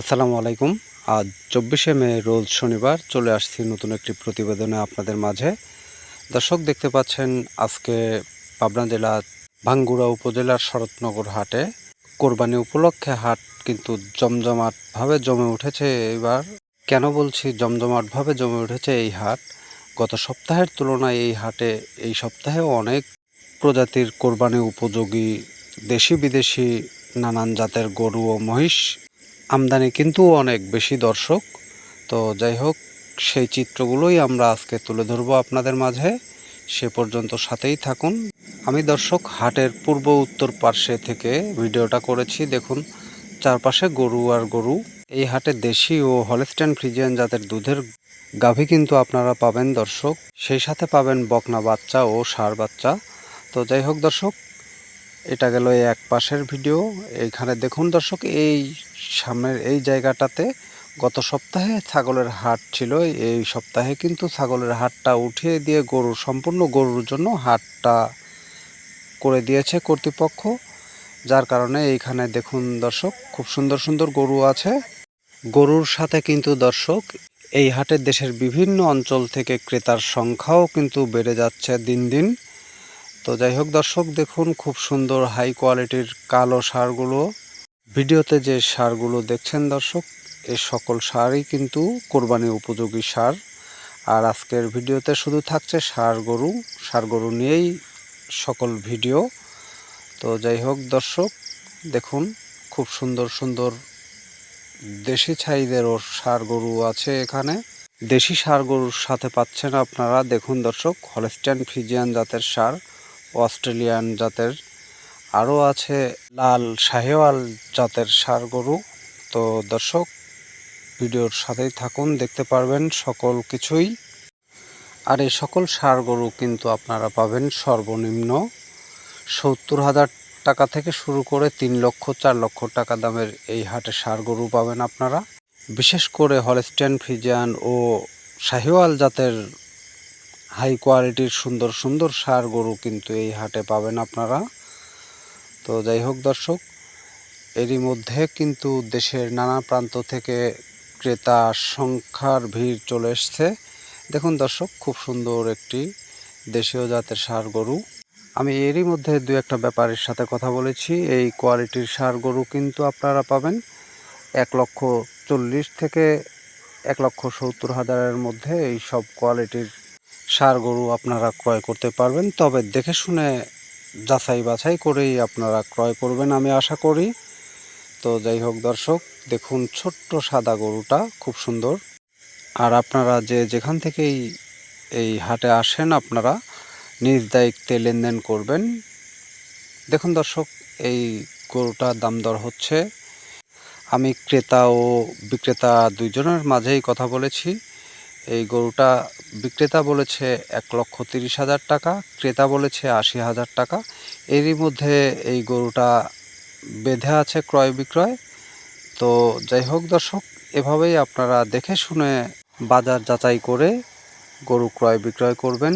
আসসালামু আলাইকুম। আজ চব্বিশে মে, রোজ শনিবার চলে আসছি নতুন একটি প্রতিবেদনে আপনাদের মাঝে। দর্শক, দেখতে পাচ্ছেন আজকে পাবনা জেলা ভাঙ্গুড়া উপজেলার শরৎনগর হাটে। কোরবানি উপলক্ষে হাট কিন্তু জমজমাটভাবে জমে উঠেছে এবার। কেন বলছি জমজমাটভাবে জমে উঠেছে এই হাট? গত সপ্তাহের তুলনায় এই হাটে এই সপ্তাহেও অনেক প্রজাতির কোরবানি উপযোগী দেশি বিদেশি নানান জাতের গরু ও মহিষ আমদানি কিন্তু অনেক বেশি দর্শক। তো যাই হোক, সেই চিত্রগুলোই আমরা আজকে তুলে ধরবো আপনাদের মাঝে। সে পর্যন্ত সাথেই থাকুন। আমি দর্শক, হাটের পূর্ব উত্তর পার্শ্বে থেকে ভিডিওটা করেছি। দেখুন, চারপাশে গরু আর গরু। এই হাটে দেশি ও হলস্টেন ফ্রিজিয়ান জাতের দুধের গাভী কিন্তু আপনারা পাবেন দর্শক। সেই সাথে পাবেন বকনা বাচ্চা ও ষাঁড় বাচ্চা। তো যাই হোক দর্শক, এটা গেল এক পাশের ভিডিও। এইখানে দেখুন দর্শক, এই সামনের এই জায়গাটাতে গত সপ্তাহে ছাগলের হাট ছিল। এই সপ্তাহে কিন্তু ছাগলের হাটটা উঠিয়ে দিয়ে গরুর, সম্পূর্ণ গরুর জন্য হাটটা করে দিয়েছে কর্তৃপক্ষ। যার কারণে এইখানে দেখুন দর্শক, খুব সুন্দর সুন্দর গরু আছে। গরুর সাথে কিন্তু দর্শক, এই হাটে দেশের বিভিন্ন অঞ্চল থেকে ক্রেতার সংখ্যাও কিন্তু বেড়ে যাচ্ছে দিন দিন। তো যাই হোক দর্শক, দেখুন খুব সুন্দর হাই কোয়ালিটির কালো সারগুলো। ভিডিওতে যে সারগুলো দেখছেন দর্শক, এ সকল সারই কিন্তু কোরবানি উপযোগী সার। আর আজকের ভিডিওতে শুধু থাকছে সার গরু সার গরু নিয়েই সকল ভিডিও। তো যাই হোক দর্শক, দেখুন, খুব সুন্দর সুন্দর দেশি ছাইদেরও সার গরু আছে এখানে। দেশি সার গরুর সাথে পাচ্ছেন আপনারা, দেখুন দর্শক হলস্টাইন ফ্রিজিয়ান জাতের সার, অস্ট্রেলিয়ান জাতের আরও আছে লাল শাহেওয়াল জাতের সার গরু। তো দর্শক, ভিডিওর সাথেই থাকুন, দেখতে পারবেন সকল কিছুই। আর এই সকল সার গরু কিন্তু আপনারা পাবেন সর্বনিম্ন সত্তর হাজার টাকা থেকে শুরু করে তিন লক্ষ, চার লক্ষ টাকা দামের এই হাটে সার গরু পাবেন আপনারা। বিশেষ করে হলস্টেন, ফিজিয়ান ও শাহিওয়াল জাতের হাই কোয়ালিটির সুন্দর সুন্দর সার গরু কিন্তু এই হাটে পাবেন আপনারা। তো যাই হোক দর্শক, এরই মধ্যে কিন্তু দেশের নানা প্রান্ত থেকে ক্রেতা সংখ্যার ভিড় চলে এসছে। দেখুন দর্শক, খুব সুন্দর একটি দেশীয় জাতের সার গরু। আমি এরই মধ্যে দু একটা ব্যাপারের সাথে কথা বলেছি। এই কোয়ালিটির সার গরু কিন্তু আপনারা পাবেন এক লক্ষ চল্লিশ থেকে এক লক্ষ সত্তর হাজারের মধ্যে এই সব কোয়ালিটির সার গরু আপনারা ক্রয় করতে পারবেন। তবে দেখে শুনে যাচাই বাছাই করেই আপনারা ক্রয় করবেন আমি আশা করি। তো যাই হোক দর্শক, দেখুন ছোট্ট সাদা গরুটা খুব সুন্দর। আর আপনারা যে যেখান থেকেই এই হাটে আসেন আপনারা নিজ দায়িত্বে লেনদেন করবেন। দেখুন দর্শক, এই গরুটা দাম দর হচ্ছে। আমি ক্রেতা ও বিক্রেতা দুইজনের মাঝেই কথা বলেছি। এই গরুটা বিক্রেতা বলেছে এক লক্ষ তিরিশ হাজার টাকা, ক্রেতা বলেছে আশি হাজার টাকা। এরই মধ্যে এই গরুটা বেঁধে আছে ক্রয় বিক্রয়। তো যাই হোক দর্শক, এভাবেই আপনারা দেখে শুনে বাজার যাচাই করে গরু ক্রয় বিক্রয় করবেন।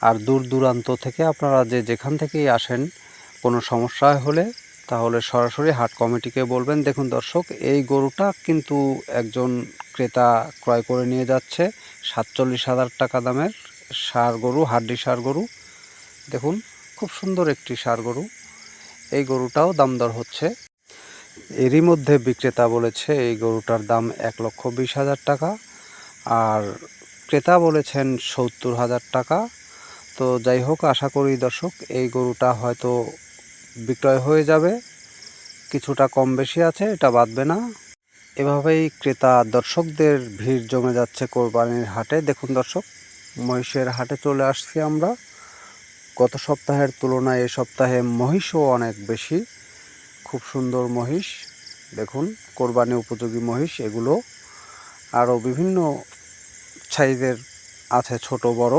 আর দূর দূরান্ত থেকে আপনারা যে যেখান থেকেই আসেন, কোনো সমস্যা হলে তাহলে সরাসরি হাট কমিটিকে বলবেন। দেখুন দর্শক, এই গরুটা কিন্তু একজন ক্রেতা ক্রয় করে নিয়ে যাচ্ছে। সাতচল্লিশ হাজার টাকা দামের সার গরু, হাড্ডি সার গরু। দেখুন, খুব সুন্দর একটি সার গরু। এই গরুটাও দাম দর হচ্ছে। এরই মধ্যে বিক্রেতা বলেছে, এই গরুটার দাম এক লক্ষ বিশ হাজার টাকা। আর ক্রেতা বলেছেন, সত্তর হাজার টাকা। তো যাই হোক, আশা করি দর্শক, এই গরুটা হয়তো বিক্রয় হয়ে যাবে। কিছুটা কম বেশি আছে, এটা বাঁধবে না। এভাবেই ক্রেতা, দর্শকদের ভিড় জমে যাচ্ছে কোরবানির হাটে। দেখুন দর্শক, মহিষের হাটে চলে আসছি আমরা। গত সপ্তাহের তুলনায় এ সপ্তাহে মহিষও অনেক বেশি। খুব সুন্দর মহিষ। দেখুন, কোরবানি উপযোগী মহিষ। এগুলো আরও বিভিন্ন সাইজের আছে, ছোট, বড়।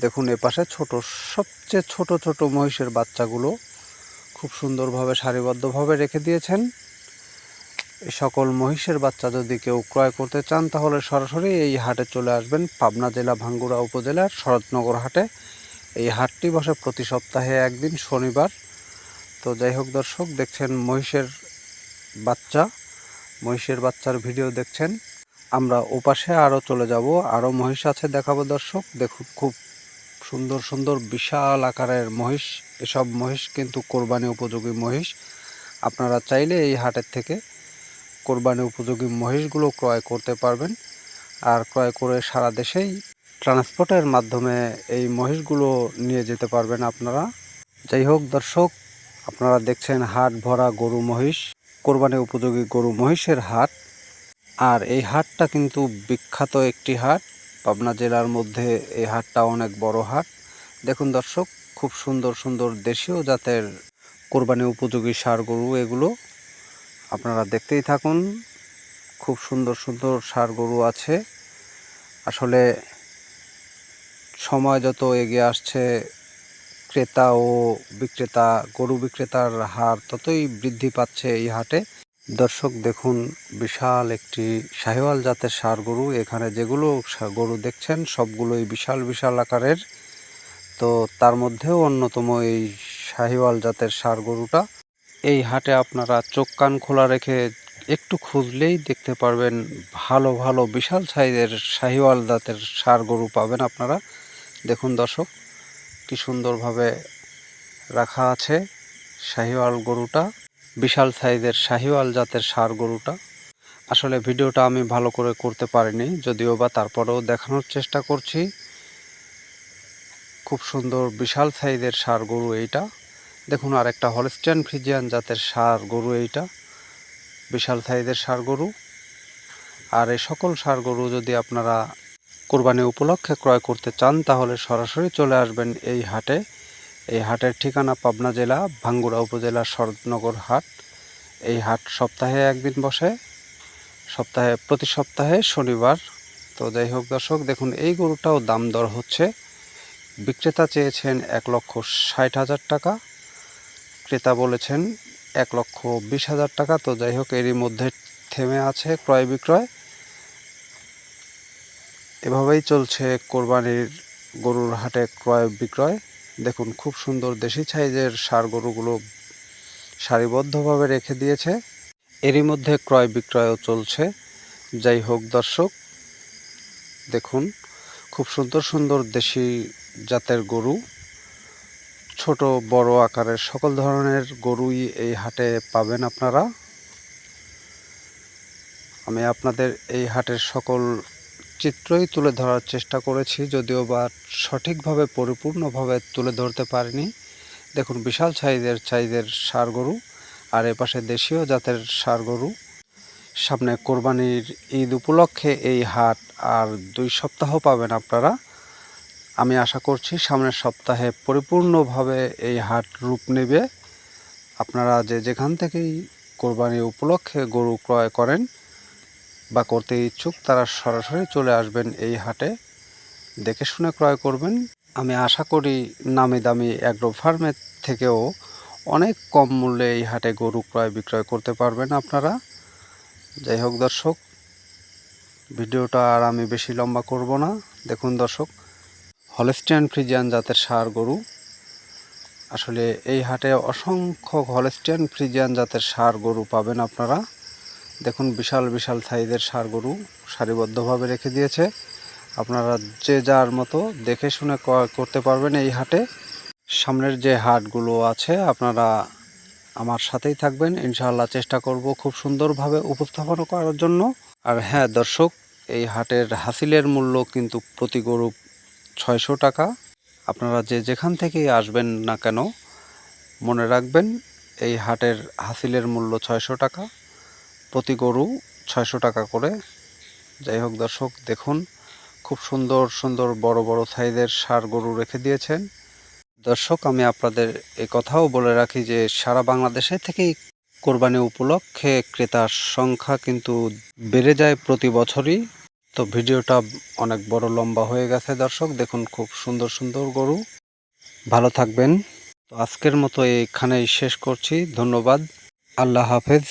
দেখুন এপাশে ছোট, সবচেয়ে ছোট ছোট মহিষের বাচ্চাগুলো খুব সুন্দরভাবে সারিবদ্ধভাবে রেখে দিয়েছেন। সকল মহিষের বাচ্চা যদি কেউ ক্রয় করতে চান, তাহলে সরাসরি এই হাটে চলে আসবেন। পাবনা জেলা ভাঙ্গুড়া উপজেলার শরৎনগর হাটে। এই হাটটি বসে প্রতি সপ্তাহে একদিন, শনিবার। তো যাই হোক দর্শক, দেখছেন মহিষের বাচ্চা। মহিষের বাচ্চার ভিডিও দেখছেন। আমরা ওপাশে আরও চলে যাব। আরও মহিষ আছে দেখাবো দর্শক। দেখুন, খুব সুন্দর সুন্দর, বিশাল আকারের মহিষ। এসব মহিষ কিন্তু কোরবানি উপযোগী মহিষ। আপনারা চাইলে এই হাটের থেকে কোরবানি উপযোগী মহিষগুলো ক্রয় করতে পারবেন। আর ক্রয় করে সারা দেশেই ট্রান্সপোর্টের মাধ্যমে এই মহিষগুলো নিয়ে যেতে পারবেন আপনারা। যাই হোক দর্শক, আপনারা দেখছেন হাট ভরা গরু মহিষ কোরবানি উপযোগী গরু মহিষের হাট। আর এই হাটটা কিন্তু বিখ্যাত একটি হাট। পাবনা জেলার মধ্যে এই হাটটা অনেক বড় হাট। দেখুন দর্শক, খুব সুন্দর সুন্দর দেশীয় জাতের কোরবানি উপযোগী সার গরু এগুলো। আপনারা দেখতেই থাকুন, খুব সুন্দর সুন্দর সার গরু আছে। আসলে সময় যত এগিয়ে আসছে, ক্রেতা ও বিক্রেতা, গরু বিক্রেতার হার ততই বৃদ্ধি পাচ্ছে এই হাটে। দর্শক দেখুন, বিশাল একটি শাহিওয়াল জাতের সার গরু। এখানে যেগুলো গরু দেখছেন, সবগুলোই বিশাল বিশাল আকারের। তো তার মধ্যেও অন্যতম এই শাহিওয়াল জাতের সার গরুটা। এই হাটে আপনারা চোখ কান খোলা রেখে একটু খুঁজলেই দেখতে পারবেন ভালো ভালো বিশাল সাইজের শাহিওয়াল জাতের সার গরু পাবেন আপনারা। দেখুন দর্শক, কি সুন্দরভাবে রাখা আছে শাহিওয়াল গরুটা, বিশাল সাইজের শাহিওয়াল জাতের সার গরুটা। আসলে ভিডিওটা আমি ভালো করে করতে পারিনি, যদিও বা তারপরেও দেখানোর চেষ্টা করছি। খুব সুন্দর বিশাল সাইজের সার গরু এইটা। দেখুন আর একটা হলস্টেন ফ্রিজিয়ান জাতের সার গরু এইটা। বিশাল সাইজের সার গরু। আর এই সকল সার গরু যদি আপনারা কোরবানি উপলক্ষে ক্রয় করতে চান, তাহলে সরাসরি চলে আসবেন এই হাটে। এই হাটের ঠিকানা পাবনা জেলা, ভাঙ্গুড়া উপজেলা, শরৎনগর হাট। এই হাট সপ্তাহে একদিন বসে। সপ্তাহে, প্রতি সপ্তাহে শনিবার। তো যাই হোক দর্শক, দেখুন, এই গরুটাও দাম দর হচ্ছে। বিক্রেতা চেয়েছেন এক লক্ষ ষাট হাজার টাকা। ক্রেতা বলেছেন, এক লক্ষ বিশ হাজার টাকা। তো যাই হোক, এরই মধ্যে থেমে আছে ক্রয় বিক্রয়। এভাবেই চলছে কোরবানির গরুর হাটে ক্রয় বিক্রয়। দেখুন, খুব সুন্দর দেশি সাইজের সার গরুগুলো সারিবদ্ধভাবে রেখে দিয়েছে। এরই মধ্যে ক্রয় বিক্রয়ও চলছে। যাই হোক, দর্শক, দেখুন, খুব সুন্দর সুন্দর দেশি জাতের গরু। ছোট, বড় আকারের সকল ধরনের গরুই এই হাটে পাবেন আপনারা। আমি আপনাদের এই হাটের সকল চিত্রই তুলে ধরার চেষ্টা করেছি, যদিও বা সঠিকভাবে, পরিপূর্ণভাবে তুলে ধরতে পারিনি। দেখুন, বিশাল সাইজের সাইজের সার গরু, আর এপাশে দেশীয় জাতের সার গরু। সামনে কোরবানির ঈদ উপলক্ষে এই হাট আর দুই সপ্তাহ পাবেন আপনারা। আমি আশা করছি সামনের সপ্তাহে পরিপূর্ণভাবে এই হাট রূপ নেবে। আপনারা যে যেখান থেকেই কোরবানি উপলক্ষে গরু ক্রয় করেন বা করতে ইচ্ছুক, তারা সরাসরি চলে আসবেন এই হাটে, দেখে শুনে ক্রয় করবেন। আমি আশা করি নামি দামি অ্যাগ্রো ফার্মের থেকেও অনেক কম মূল্যে এই হাটে গরু ক্রয় বিক্রয় করতে পারবেন আপনারা। যাই হোক দর্শক, ভিডিওটা আর আমি বেশি লম্বা করব না। দেখুন দর্শক হলস্টিয়ান ফ্রিজিয়ান জাতের সার গরু। আসলে এই হাটে অসংখ্য হলস্টিয়ান ফ্রিজিয়ান জাতের সার গরু পাবেন আপনারা। দেখুন, বিশাল বিশাল সাইজের সার গরু সারিবদ্ধভাবে রেখে দিয়েছে। আপনারা যে যার মতো দেখে শুনে করতে পারবেন এই হাটে। সামনের যে হাটগুলো আছে, আপনারা আমার সাথেই থাকবেন। ইনশাআল্লাহ চেষ্টা করব খুব সুন্দরভাবে উপস্থাপন করার জন্য। আর হ্যাঁ দর্শক, এই হাটের হাসিলের মূল্য কিন্তু প্রতি গরু ছয়শো টাকা। আপনারা যে যেখান থেকেই আসবেন না কেন, মনে রাখবেন এই হাটের হাসিলের মূল্য ছয়শো টাকা, প্রতি গরু ছয়শো টাকা করে। যাই হোক দর্শক, দেখুন, খুব সুন্দর সুন্দর বড় বড় সাইজের সার গরু রেখে দিয়েছেন। দর্শক, আমি আপনাদের এই কথাও বলে রাখি যে সারা বাংলাদেশে থেকেই কোরবানি উপলক্ষে ক্রেতার সংখ্যা কিন্তু বেড়ে যায় প্রতি বছরই। তো ভিডিওটা অনেক বড় লম্বা হয়ে গেছে, দর্শক। দেখুন, খুব সুন্দর সুন্দর গরু। ভালো থাকবেন। তো আজকের মতো এখানেই শেষ করছি। ধন্যবাদ। আল্লাহ হাফেজ।